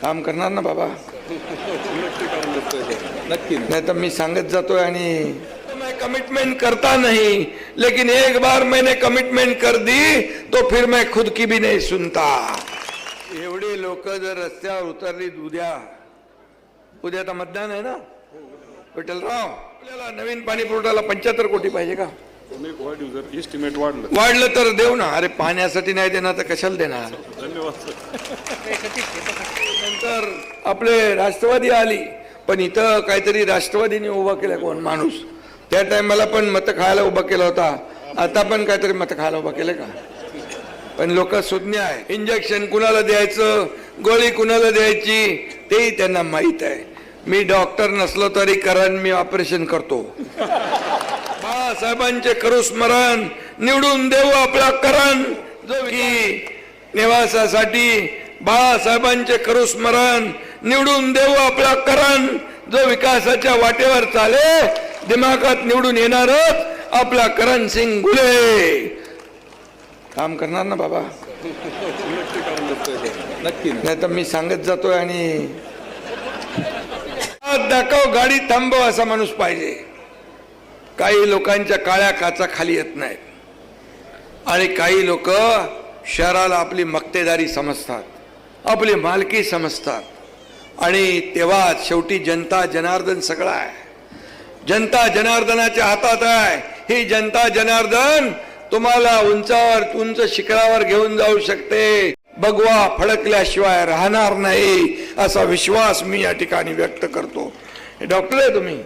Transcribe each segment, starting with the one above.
काम करणार ना बाबा? नक्की नहीं. तो मैं सांगत जातोय आणि मैं कमिटमेंट करता नहीं लेकिन एक बार मैंने कमिटमेंट कर दी तो फिर मैं खुद की भी नहीं सुनता। एवढे लोक जर रस्त्यावर उतरली उद्या उद्या तर मतदान आहे ना? विठ्ठलराव आपल्याला नवीन पाणी पुरवठ्याला पंच्याहत्तर कोटी पाहिजे का? वाढलं. वाढलं तर देऊ ना. अरे पाण्यासाठी नाही देणार तर कशाला देणार? धन्यवाद नंतर आपले राष्ट्रवादी आली. पण इथं काहीतरी राष्ट्रवादीने उभा केला कोण? माणूस. त्या टायमाला पण मत खायला उभा केला होता. आता पण काहीतरी मत खायला उभा केलं का? पण लोक सुज्ञ आहे. इंजेक्शन कुणाला द्यायचं? गोळी कुणाला द्यायची? तेही त्यांना माहीत आहे. मी डॉक्टर नसलो तरी कारण मी ऑपरेशन करतो. बाळासाहेबांचे करू स्मरण निवडून देऊ आपला करण. जो की निवासासाठी बाळासाहेबांचे करू स्मरण निवडून देऊ आपला करण. जो विकासाच्या वाटेवर चाले दिमागात निवडून येणारच आपला करण सिंग गुले. काम करणार ना बाबा? नक्की. नाही तर मी सांगत जातोय आणि दाखव गाडी थांबव असा माणूस पाहिजे. काही लोकांच्या काळ्या काचा खाली येत नाहीत. आणि काही लोक शहराला आपली मक्तेदारी समजतात आपली मालकी समजतात. आणि तेव्हा शेवटी जनता जनार्दन सगळा आहे. जनता जनार्दनाच्या हातात आहे. ही जनता जनार्दन तुम्हाला उंचावर उंच शिखरावर घेऊन जाऊ शकते. भगवा फडकल्याशिवाय राहणार नाही असा विश्वास मी या ठिकाणी व्यक्त करतो. डॉक्टर आहे तुम्ही.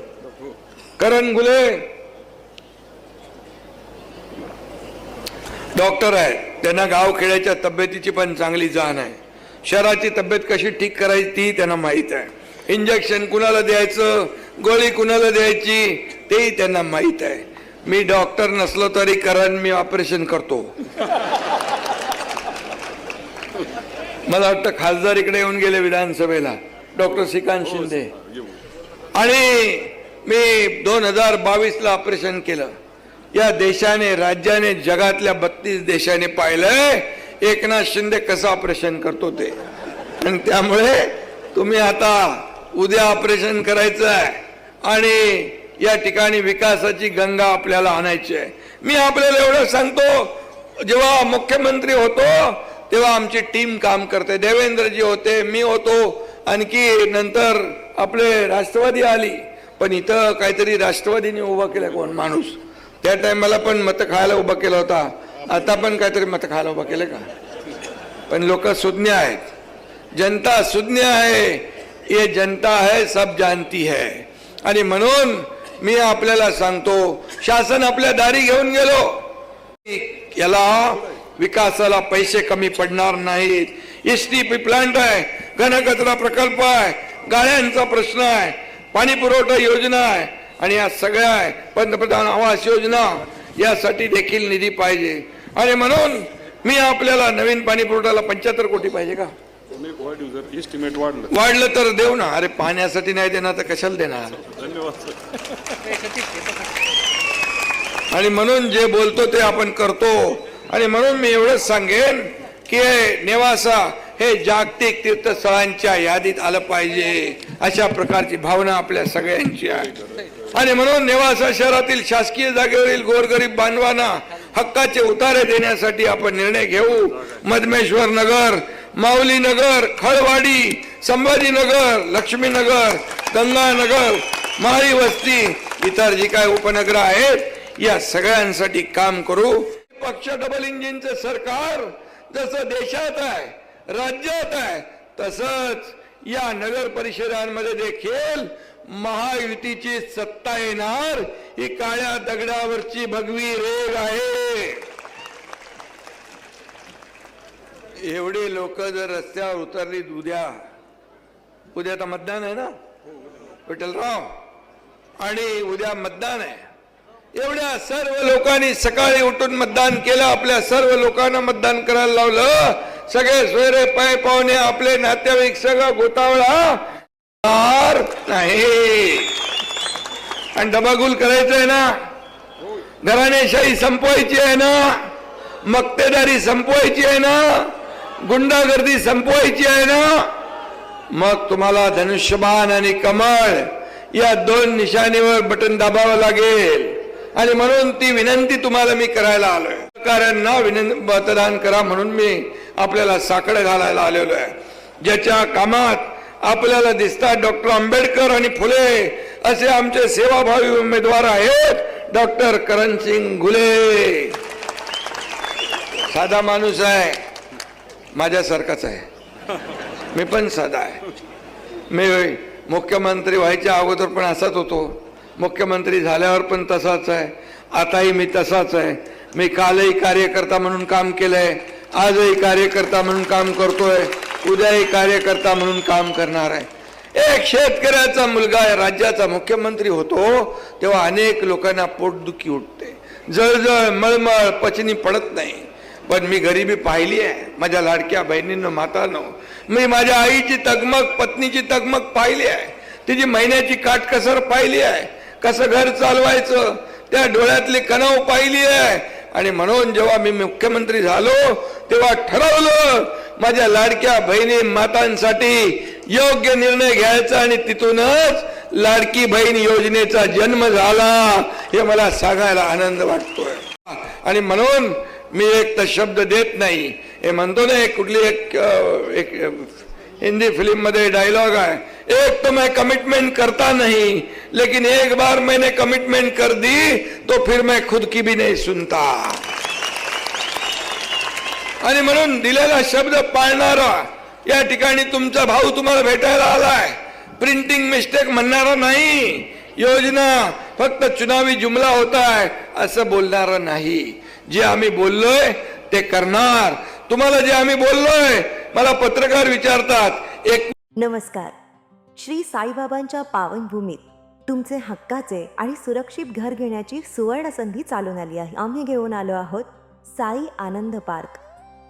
करण गुले डॉक्टर आहे. त्यांना गावखेड्याच्या तब्येतीची पण चांगली जाण आहे. शहराची तब्येत कशी ठीक करायची ती त्यांना माहीत आहे. इंजेक्शन कुणाला द्यायचं? गोळी कुणाला द्यायची? तेही त्यांना माहीत आहे. मी डॉक्टर नसलो तरी कारण मी ऑपरेशन करतो. मला वाटतं खासदार इकडे येऊन गेले विधानसभेला. डॉक्टर श्रीकांत शिंदे. आणि मी दोन हजार बावीस ला ऑपरेशन केलं. या देशाने राज्याने जगातल्या बत्तीस देशाने पाहिलंय एकनाथ शिंदे कसं ऑपरेशन करतो ते? आणि त्यामुळे तुम्ही आता उद्या ऑपरेशन करायचं आहे आणि या ठिकाणी विकासाची गंगा आपल्याला आणायची आहे. मी आपल्याला एवढं सांगतो जेव्हा मुख्यमंत्री होतो तेव्हा आमची टीम काम करते. देवेंद्रजी होते मी होतो. आणखी नंतर आपले राष्ट्रवादी आली. पण इथं काहीतरी राष्ट्रवादीने उभा केला कोण? माणूस. त्या टायमाला पण मत खायला उभा केला होता. आता पण काहीतरी मत खायला उभा केलं का? पण लोक सुज्ञ आहेत. जनता सुज्ञ आहे. ये जनता है सब जानती है. आणि म्हणून मी आपल्याला सांगतो शासन आपल्या दारी घेऊन गेलो. याला विकासाला पैसे कमी पडणार नाहीत. एस टी पी प्लांट आहे घनकचरा प्रकल्प आहे गाड्यांचा प्रश्न आहे पाणी पुरवठा योजना आहे आणि या सगळ्या पंतप्रधान आवास योजना यासाठी देखील निधी पाहिजे. आणि म्हणून मी आपल्याला नवीन पाणी पुरवठ्याला पंच्याहत्तर कोटी पाहिजे का? वाढलं. तर देऊ ना. अरे पाण्यासाठी नाही देणार तर कशाला देणार? धन्यवाद आणि म्हणून जे बोलतो ते आपण करतो. आणि म्हणून मी एवढंच सांगेन की नेवासा हे जागतिक तीर्थस्थळांच्या यादीत आलं पाहिजे. अशा प्रकारची भावना आपल्या सगळ्यांची आहे. आणि म्हणून नेवासा शहरातील शासकीय जागेवरील गोरगरीब बांधवांना हक्काचे उतारे देण्यासाठी आपण निर्णय घेऊ. मधमेश्वर नगर माऊली नगर खळवाडी संभाजीनगर लक्ष्मीनगर गंगानगर माळी वस्ती इतर जी काय उपनगर आहेत या सगळ्यांसाठी काम करू. पक्ष डबल इंजिनचं सरकार जसं देशात आहे राज्यात आहे तसंच या नगर परिषदांमध्ये देखील महायुतीची सत्ता येणार ही काळ्या दगडावरची भगवी रेग आहे. एवढे लोक जर रस्त्यावर उतरली उद्या उद्या तर मतदान आहे ना? विठ्ठलराव आणि उद्या मतदान आहे. एवढ्या सर्व लोकांनी सकाळी उठून मतदान केलं आपल्या सर्व लोकांना मतदान करायला लावलं. सगळे सोयरे पाय पाहुणे आपले नातेवाईक सगळं गोतावळा. नाही. आणि दबागुल करायचं आहे ना? घराणेशाही संपवायची आहे ना? मक्तेदारी संपवायची आहे ना? गुंडागर्दी संपवायची आहे ना? मग तुम्हाला धनुष्यबाण आणि कमळ या दोन निशाणीवर बटन दाबावं लागेल. आणि म्हणून ती विनंती तुम्हाला मी करायला आलोय. कारण ना विनं मतदान करा म्हणून मी आपल्याला साकडं घालायला आलेलो आहे. ज्याच्या कामात आपल्याला दिसतात डॉक्टर आंबेडकर आणि फुले. असे आमचे सेवाभावी उमेदवार आहेत डॉक्टर करणसिंग घुले. साधा माणूस आहे. माझ्यासारखाच आहे. मी पण साधा आहे. मी मुख्यमंत्री व्हायच्या अगोदर पण असाच होतो. मुख्यमंत्री झाल्यावर पण तसाच आहे. आताही मी तसाच आहे. मी कालही कार्यकर्ता म्हणून काम केलंय. आजही कार्यकर्ता म्हणून काम करतोय. उद्याही कार्यकर्ता म्हणून काम करणार आहे. एक शेतकऱ्याचा मुलगा राज्याचा मुख्यमंत्री होतो तेव्हा अनेक लोकांना पोटदुखी उठते. जळजळ मळमळ पचनी पडत नाही. पण मी गरिबी पाहिली आहे. माझ्या लाडक्या बहिणींनो मातानो मी माझ्या आईची तगमग पत्नीची तगमग पाहिली आहे. तिची महिन्याची काटकसर पाहिली आहे. कसं घर चालवायचं त्या डोळ्यातली कणव पाहिली आहे. आणि म्हणून जेव्हा मी मुख्यमंत्री झालो तेव्हा ठरवलं माझ्या लाडक्या बहिणी मातांसाठी योग्य निर्णय घ्यायचा आणि तिथूनच लाडकी बहीण योजनेचा जन्म झाला हे मला सांगायला आनंद वाटतोय. आणि म्हणून मी एक तर शब्द देत नाही. हे म्हणतो ना एक कुठली एक एक हिंदी फिल्ममध्ये डायलॉग आहे. एक तो मैं कमिटमेंट करता नहीं लेकिन एक बार मैंने कमिटमेंट कर दी तो फिर मैं खुद की भी नहीं सुनता. आणि म्हणून दिलेला शब्द पाळणारा या ठिकाणी तुमचा भाऊ तुम्हाला भेटायला आलाय. प्रिंटिंग मिस्टेक म्हणणारा नाही. योजना फक्त चुनावी जुमला होताय असं बोलणारा नाही. जे आम्ही बोललोय ते करणार. तुम्हाला जे आम्ही बोललोय मला पत्रकार विचारतात एक नमस्कार. श्री साईबाबांच्या पावनभूमीत तुमचे हक्काचे आणि सुरक्षित घर घेण्याची सुवर्ण संधी चालून आली आहे. आम्ही घेऊन आलो आहोत साई आनंद पार्क.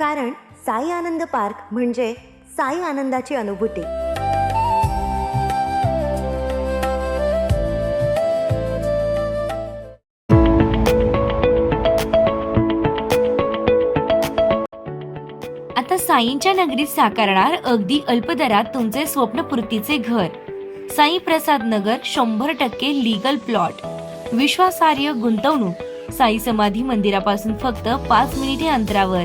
कारण साई आनंद पार्क म्हणजे साई आनंदाची अनुभूती. आता साईंच्या नगरीत साकारणार अगदी अल्पदरात तुमचे स्वप्नपूर्तीचे घर. साई प्रसाद नगर शंभर टक्के लीगल प्लॉट विश्वासार्ह गुंतवणूक. साई समाधी मंदिरापासून फक्त पाच मिनिटे अंतरावर.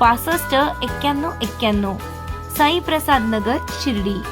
पासष्ट एक्क्याण्णव एक्क्याण्णव. साईप्रसाद नगर शिर्डी.